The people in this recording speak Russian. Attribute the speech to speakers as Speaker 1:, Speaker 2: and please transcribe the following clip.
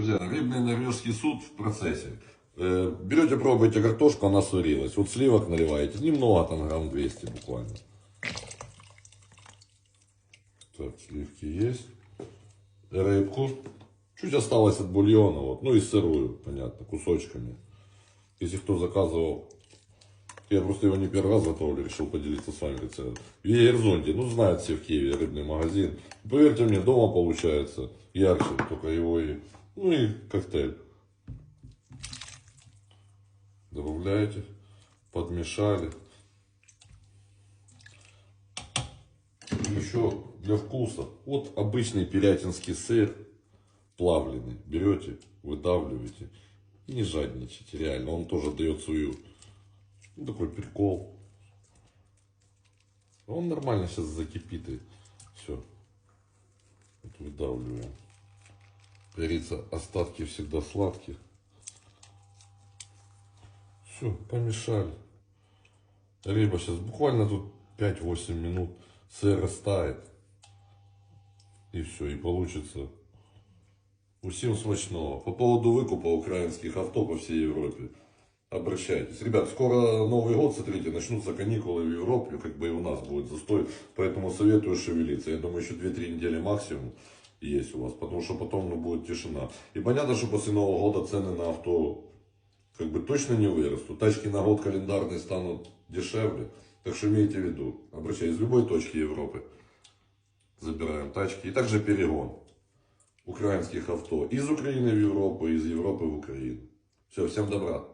Speaker 1: Друзья, рыбный норвежский суд в процессе. Э, Берете, пробуете картошку, она сварилась. Вот сливок наливаете, немного, там грамм 200 буквально. Так, сливки есть. Рыбку. Чуть осталось от бульона, вот. Ну и сырую, понятно, кусочками. Если кто заказывал, я просто его не первый раз готовлю, решил поделиться с вами рецептом. В Ейерзонте, ну знают все в Киеве рыбный магазин. Поверьте мне, дома получается ярче, только его и, ну и коктейль. Добавляете, подмешали. Еще для вкуса. Вот обычный пирятинский сыр плавленый. Берете, выдавливаете. Не жадничайте, реально. Он тоже дает свою... Ну, такой прикол. Он нормально сейчас закипит и все. Вот выдавливаем. Как говорится, остатки всегда сладкие. Все, помешали. Рыба сейчас буквально тут 5-8 минут. Сыр растает. И все, и получится. Усім смачного. По поводу выкупа украинских авто по всей Европе. Обращайтесь. Ребят, скоро Новый год, смотрите, начнутся каникулы в Европе, как бы и у нас будет застой. Поэтому советую шевелиться. Я думаю, еще 2-3 недели максимум есть у вас. Потому что потом ну, будет тишина. И понятно, что после Нового года цены на авто как бы точно не вырастут. Тачки на год календарный станут дешевле. Так что имейте в виду, обращайтесь в любой точке Европы. Забираем тачки. И также перегон украинских авто из Украины в Европу, из Европы в Украину. Все, всем добра.